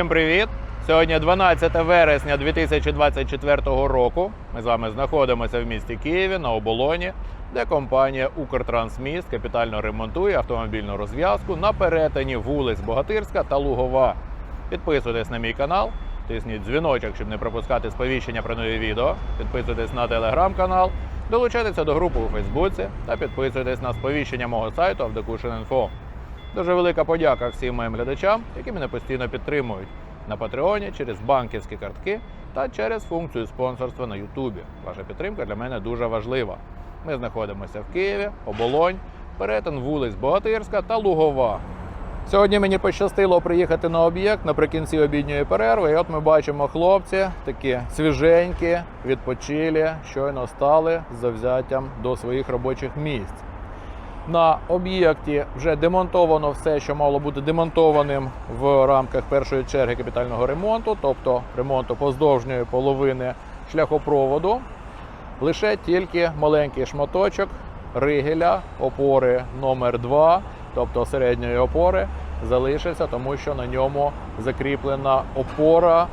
Всім привіт! Сьогодні 12 вересня 2024 року. Ми з вами знаходимося в місті Києві на оболоні, де компанія Укртрансміст капітально ремонтує автомобільну розв'язку на перетині вулиць Богатирська та Лугова. Підписуйтесь на мій канал, тисніть дзвіночок, щоб не пропускати сповіщення про нові відео. Підписуйтесь на телеграм-канал, долучайтеся до групи у Фейсбуці та підписуйтесь на сповіщення мого сайту Avdekushin.info. Дуже велика подяка всім моїм глядачам, які мене постійно підтримують на Патреоні через банківські картки та через функцію спонсорства на Ютубі. Ваша підтримка для мене дуже важлива. Ми знаходимося в Києві, оболонь, перетин вулиць Богатирська та Лугова. Сьогодні мені пощастило приїхати на об'єкт наприкінці обідньої перерви. І от ми бачимо хлопці такі свіженькі, відпочилі, щойно стали з завзяттям до своїх робочих місць. На об'єкті вже демонтовано все, що мало бути демонтованим в рамках першої черги капітального ремонту, тобто ремонту поздовжньої половини шляхопроводу. Лише тільки маленький шматочок ригеля опори номер 2 тобто середньої опори, залишився, тому що на ньому закріплена опора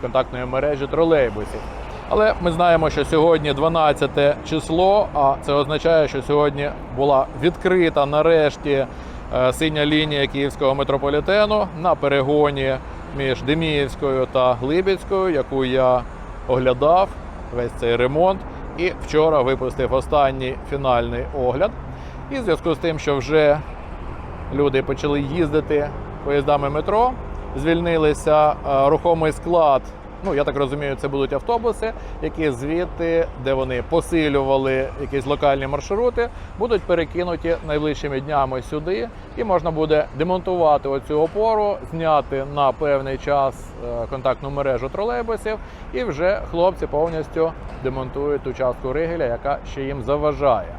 контактної мережі тролейбусів. Але ми знаємо, що сьогодні 12 число, а це означає, що сьогодні була відкрита нарешті е, синя лінія київського метрополітену на перегоні між Деміївською та Глибівською, яку я оглядав весь цей ремонт. І вчора випустив останній фінальний огляд. І в зв'язку з тим, що вже люди почали їздити поїздами метро, звільнилися е, рухомий склад. Ну, я так розумію, це будуть автобуси, які звідти, де вони посилювали якісь локальні маршрути, будуть перекинуті найближчими днями сюди, і можна буде демонтувати оцю опору, зняти на певний час е, контактну мережу тролейбусів, і вже хлопці повністю демонтують ту частку ригеля, яка ще їм заважає.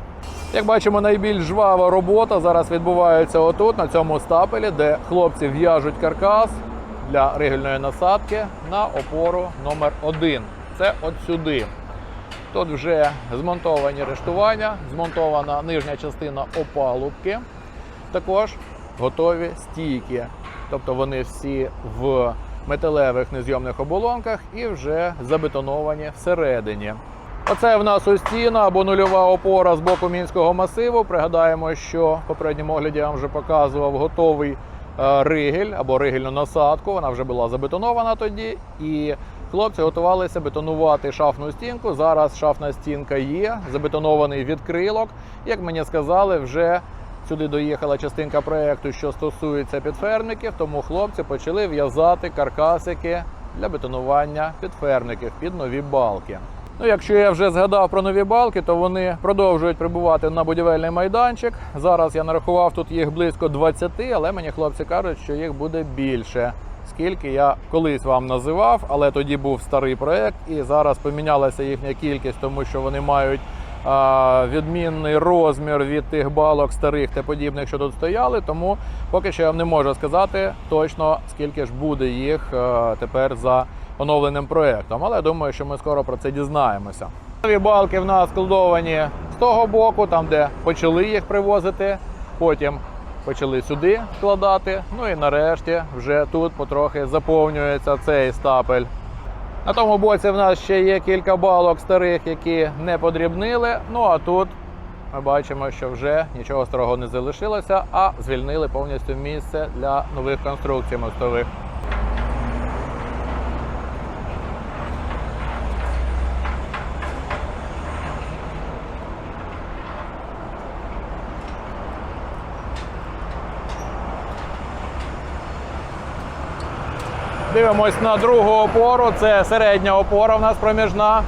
Як бачимо, найбільш жвава робота зараз відбувається отут, на цьому стапелі, де хлопці в'яжуть каркас для ригельної насадки на опору номер 1 Це от сюди. Тут вже змонтовані рештування, змонтована нижня частина опалубки. Також готові стійки. Тобто вони всі в металевих незйомних оболонках і вже забетоновані всередині. Оце в нас Устіна або нульова опора з боку мінського масиву. Пригадаємо, що в попередньому огляді я вам вже показував готовий ригель або ригельну насадку. Вона вже була забетонована тоді. І хлопці готувалися бетонувати шафну стінку. Зараз шафна стінка є, забетонований відкрилок. Як мені сказали, вже сюди доїхала частинка проєкту, що стосується підфермників, тому хлопці почали в'язати каркасики для бетонування підфермників під нові балки. Ну, якщо я вже згадав про нові балки, то вони продовжують прибувати на будівельний майданчик. Зараз я нарахував тут їх близько 20, але мені хлопці кажуть, що їх буде більше. Скільки я колись вам називав, але тоді був старий проект, і зараз помінялася їхня кількість, тому що вони мають а, відмінний розмір від тих балок старих та подібних, що тут стояли. Тому поки що я вам не можу сказати точно, скільки ж буде їх а, тепер за оновленим проектом. Але думаю, що ми скоро про це дізнаємося. Нові балки в нас складовані з того боку, там де почали їх привозити. Потім почали сюди складати. Ну і нарешті вже тут потрохи заповнюється цей стапель. На тому боці в нас ще є кілька балок старих, які не подрібнили. Ну а тут ми бачимо, що вже нічого старого не залишилося, а звільнили повністю місце для нових конструкцій мостових. Дивимось на другу опору. Це середня опора в нас проміжна.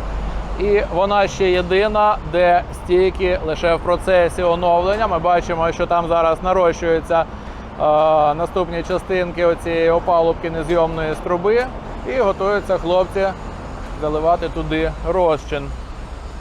І вона ще єдина, де стійки лише в процесі оновлення. Ми бачимо, що там зараз нарощуються е, наступні частинки оцієї опалубки незйомної з труби. І готуються хлопці заливати туди розчин.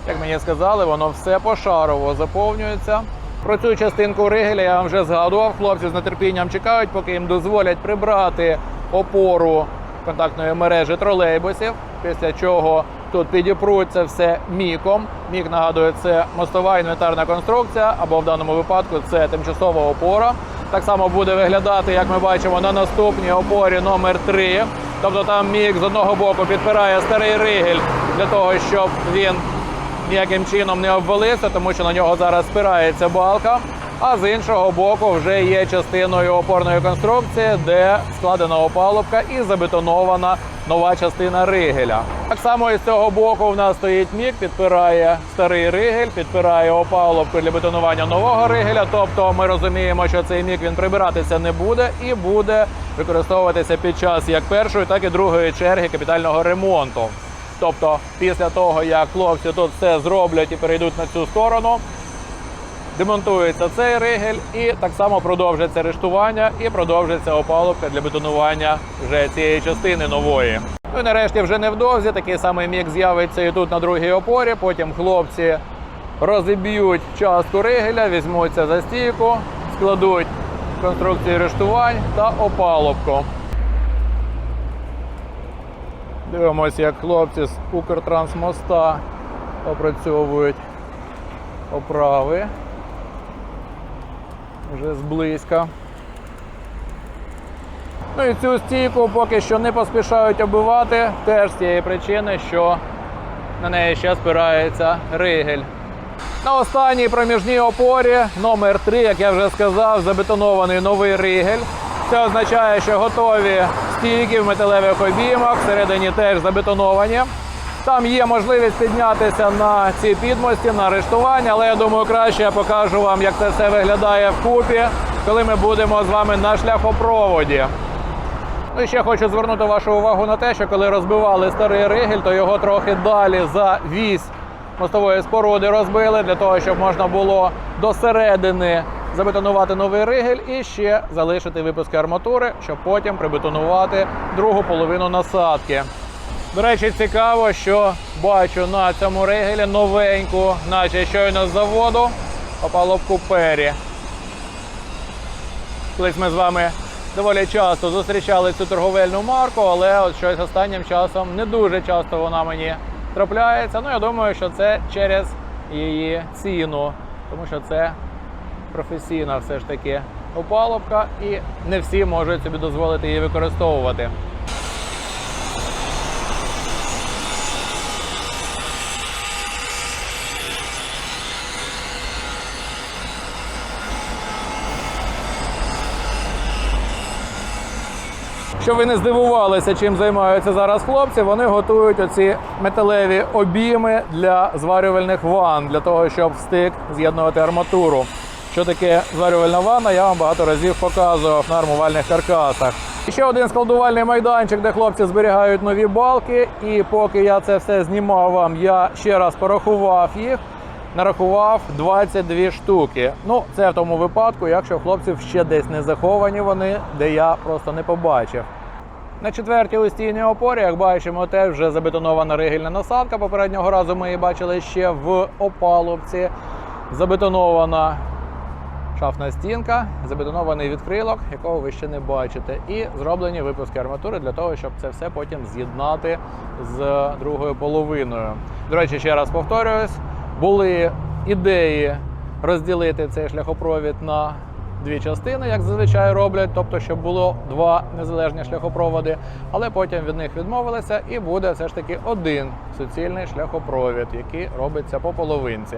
Як мені сказали, воно все пошарово заповнюється. Про цю частинку ригеля я вам вже згадував. Хлопці з нетерпінням чекають, поки їм дозволять прибрати опору контактної мережі тролейбусів. Після чого тут підіпруть все міком. Мік нагадує, це мостова інвентарна конструкція, або в даному випадку це тимчасова опора. так само буде виглядати, як ми бачимо, на наступній опорі номер 3 Тобто там мік з одного боку підпирає старий ригель для того, щоб він ніяким чином не обвалився, тому що на нього зараз спирається балка. А з іншого боку вже є частиною опорної конструкції, де складена опалубка і забетонована нова частина ригеля. Так само і з цього боку в нас стоїть мік, підпирає старий ригель, підпирає опалубку для бетонування нового ригеля. Тобто ми розуміємо, що цей мік він прибиратися не буде і буде використовуватися під час як першої, так і другої черги капітального ремонту. Тобто, після того, як хлопці тут все зроблять і перейдуть на цю сторону, демонтується цей ригель і так само продовжиться рештування і продовжиться опалубка для бетонування вже цієї частини нової. Ну і нарешті вже невдовзі такий самий мік з'явиться і тут на другій опорі. Потім хлопці розіб'ють частку ригеля, візьмуться за стійку, складуть конструкції рештувань та опалубку. Дивимося, як хлопці з Укртрансмоста опрацьовують оправи вже зблизька. Ну і цю стійку поки що не поспішають оббивати, теж з тієї причини, що на неї ще спирається ригель. На останній проміжній опорі номер 3 як я вже сказав, забетонований новий ригель. Це означає, що готові стійки в металевих обіймах, всередині теж забетоновані. Там є можливість піднятися на ці підмості, на арештування, але я думаю, краще я покажу вам, як це все виглядає вкупі, коли ми будемо з вами на шляхопроводі. Ну і ще хочу звернути вашу увагу на те, що коли розбивали старий ригель, то його трохи далі за вісь мостової споруди розбили для того, щоб можна було до середини забетонувати новий ригель і ще залишити випуски арматури, щоб потім прибетонувати другу половину насадки. До речі, цікаво, що бачу на цьому ригелі новеньку, наче щойно з заводу, опалубку Пері. Колись ми з вами доволі часто зустрічали цю торговельну марку, але от щось останнім часом не дуже часто вона мені трапляється. Ну, я думаю, що це через її ціну, тому що це професійна все ж таки опалубка, і не всі можуть собі дозволити її використовувати. Щоб ви не здивувалися, чим займаються зараз хлопці, вони готують оці металеві обійми для зварювальних ванн, для того, щоб в стик з'єднувати арматуру. Що таке зварювальна ванна, я вам багато разів показував на армувальних каркасах. Ще один складувальний майданчик, де хлопці зберігають нові балки. І поки я це все знімав вам, я ще раз порахував їх. Нарахував 22 штуки. Ну, це в тому випадку, якщо хлопців ще десь не заховані вони, де я просто не побачив. На четвертій устійній опорі, як бачимо, теж вже забетонована ригельна насадка. Попереднього разу ми її бачили ще в опалубці. Забетонована шафна стінка, забетонований відкрилок, якого ви ще не бачите, і зроблені випуски арматури для того, щоб це все потім з'єднати з другою половиною. До речі, ще раз повторююсь, були ідеї розділити цей шляхопровід на дві частини, як зазвичай роблять, тобто, щоб було два незалежні шляхопроводи, але потім від них відмовилися, і буде все ж таки один суцільний шляхопровід, який робиться по половинці.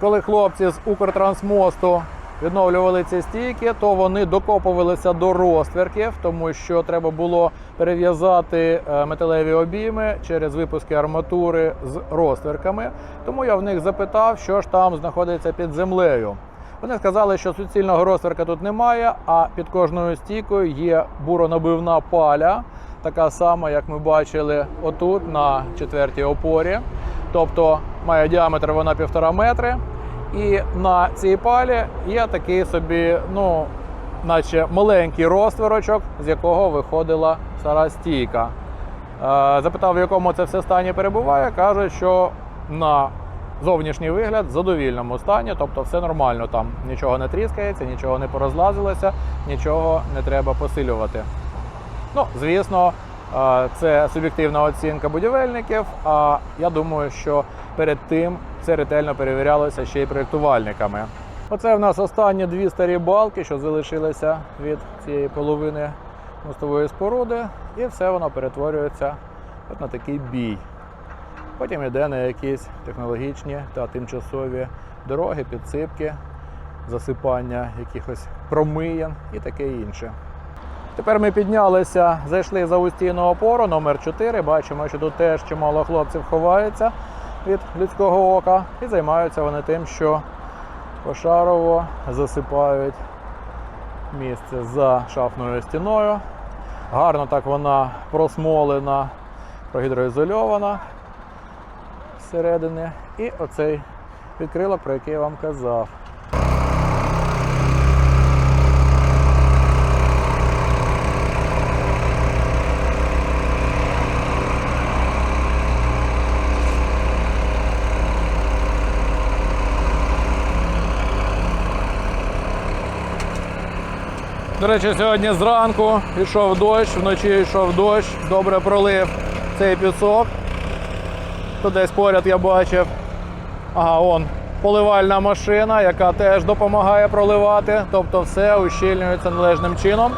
Коли хлопці з Укртрансмосту відновлювали ці стійки, то вони докопувалися до розтверків, тому що треба було перев'язати е, металеві обійми через випуски арматури з розтверками. Тому я в них запитав, що ж там знаходиться під землею. Вони сказали, що суцільного розтверка тут немає, а під кожною стійкою є буронабивна паля, така сама, як ми бачили отут на четвертій опорі. Тобто має діаметр вона півтора метри. І на цій палі є такий собі, ну, наче маленький розтворочок, з якого виходила стара стійка. Е, Запитав, в якому це все стані перебуває. Каже, що на зовнішній вигляд в задовільному стані, тобто все нормально там. Нічого не тріскається, нічого не порозлазилося, нічого не треба посилювати. Ну, звісно, е, це суб'єктивна оцінка будівельників. А я думаю, що перед тим це ретельно перевірялося ще й проєктувальниками. Оце в нас останні дві старі балки, що залишилися від цієї половини мостової споруди, і все воно перетворюється от на такий бій. Потім йде на якісь технологічні та тимчасові дороги, підсипки, засипання якихось промиєн і таке інше. Тепер ми піднялися, зайшли за устійну опору номер 4 Бачимо, що тут теж чимало хлопців ховається від людського ока, і займаються вони тим, що пошарово засипають місце за шафною стіною. Гарно так вона просмолена, прогідроізольована зсередини. І оцей відкрилок, про який я вам казав. До речі, сьогодні зранку йшов дощ, вночі йшов дощ, добре пролив цей пісок. Тут десь поряд я бачив. Ага, он поливальна машина, яка теж допомагає проливати. Тобто все ущільнюється належним чином.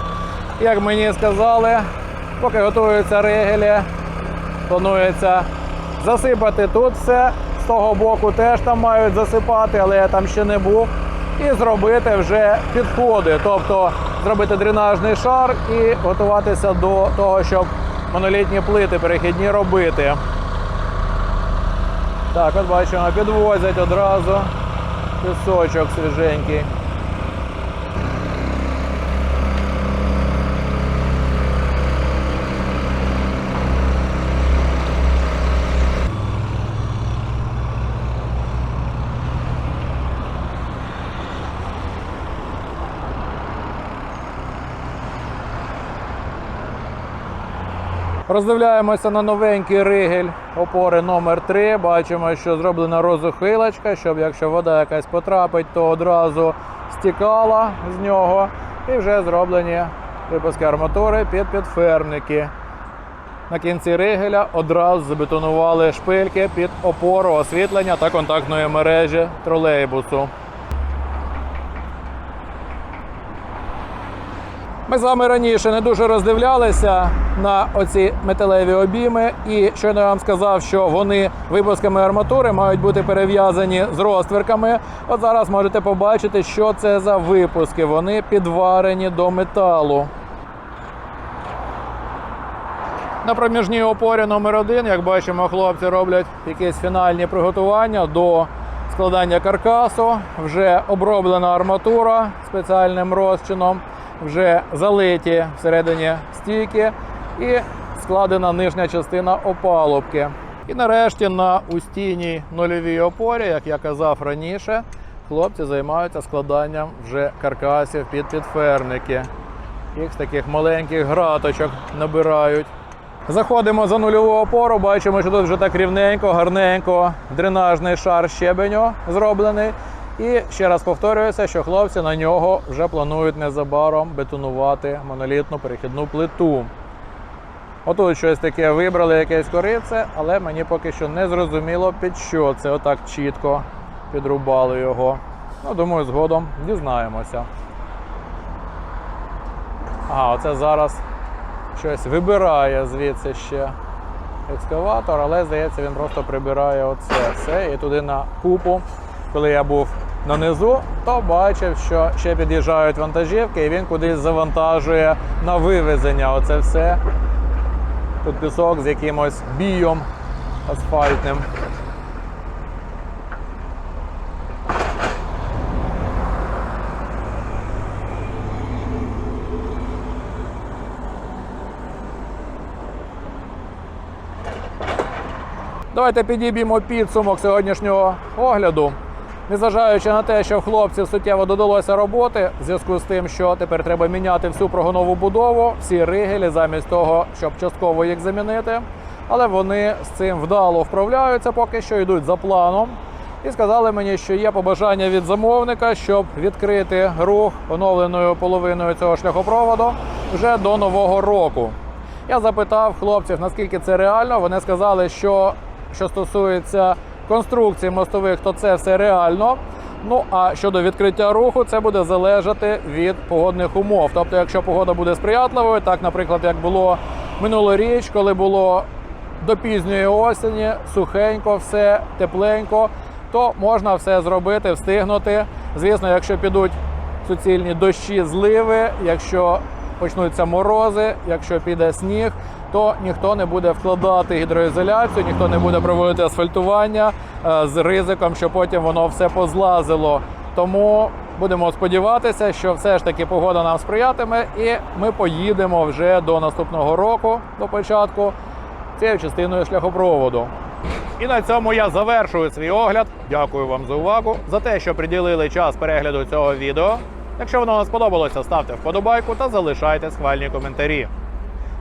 Як мені сказали, поки готуються ригелі, планується засипати тут все. З того боку теж там мають засипати, але я там ще не був. І зробити вже підходи, тобто зробити дренажний шар і готуватися до того, щоб монолітні плити перехідні робити. Так, от бачимо, підвозять одразу пісочок свіженький. Роздивляємося на новенький ригель опори номер 3 Бачимо, що зроблена розухилочка, щоб якщо вода якась потрапить, то одразу стікала з нього. І вже зроблені випуски арматури під підфермники. На кінці ригеля одразу забетонували шпильки під опору освітлення та контактної мережі тролейбусу. Ми з вами раніше не дуже роздивлялися на оці металеві обійми, і щойно я вам сказав, що вони випусками арматури мають бути перев'язані з розтвірками. От зараз можете побачити, що це за випуски. Вони підварені до металу. На проміжній опорі номер 1 як бачимо, хлопці роблять якісь фінальні приготування до складання каркасу. Вже оброблена арматура спеціальним розчином, вже залиті всередині стійки і складена нижня частина опалубки. І нарешті на устійній нульовій опорі, як я казав раніше, хлопці займаються складанням вже каркасів під підферники. Їх з таких маленьких граточок набирають. Заходимо за нульову опору, бачимо, що тут вже так рівненько, гарненько, дренажний шар щебеню зроблений. І ще раз повторююся, що хлопці на нього вже планують незабаром бетонувати монолітну перехідну плиту. Отут щось таке вибрали, якесь корице, але мені поки що не зрозуміло, під що це отак чітко підрубали його. Ну, думаю, згодом дізнаємося. Ага, оце зараз щось вибирає звідси ще екскаватор, але здається, він просто прибирає оце все і туди на купу. Коли я був нанизу, то бачив, що ще під'їжджають вантажівки, і він кудись завантажує на вивезення. Оце все. Тут пісок з якимось бієм асфальтним. Давайте підіб'ємо підсумок сьогоднішнього огляду. Незважаючи на те, що хлопців суттєво додалося роботи, в зв'язку з тим, що тепер треба міняти всю прогонову будову, всі ригелі, замість того, щоб частково їх замінити. Але вони з цим вдало вправляються, поки що йдуть за планом. І сказали мені, що є побажання від замовника, щоб відкрити рух оновленою половиною цього шляхопроводу вже до нового року. Я запитав хлопців, наскільки це реально. Вони сказали, що що стосується конструкції мостових, то це все реально. Ну а щодо відкриття руху, це буде залежати від погодних умов. Тобто, якщо погода буде сприятливою, так, наприклад, як було минулоріч, коли було до пізньої осені, сухенько, все тепленько, то можна все зробити, встигнути. Звісно, якщо підуть суцільні дощі, зливи, якщо почнуться морози, якщо піде сніг, то ніхто не буде вкладати гідроізоляцію, ніхто не буде проводити асфальтування е, з ризиком, що потім воно все позлазило. Тому будемо сподіватися, що все ж таки погода нам сприятиме, і ми поїдемо вже до наступного року, до початку, цією частиною шляхопроводу. І на цьому я завершую свій огляд. Дякую вам за увагу, за те, що приділили час перегляду цього відео. Якщо воно вам сподобалося, ставте вподобайку та залишайте схвальні коментарі.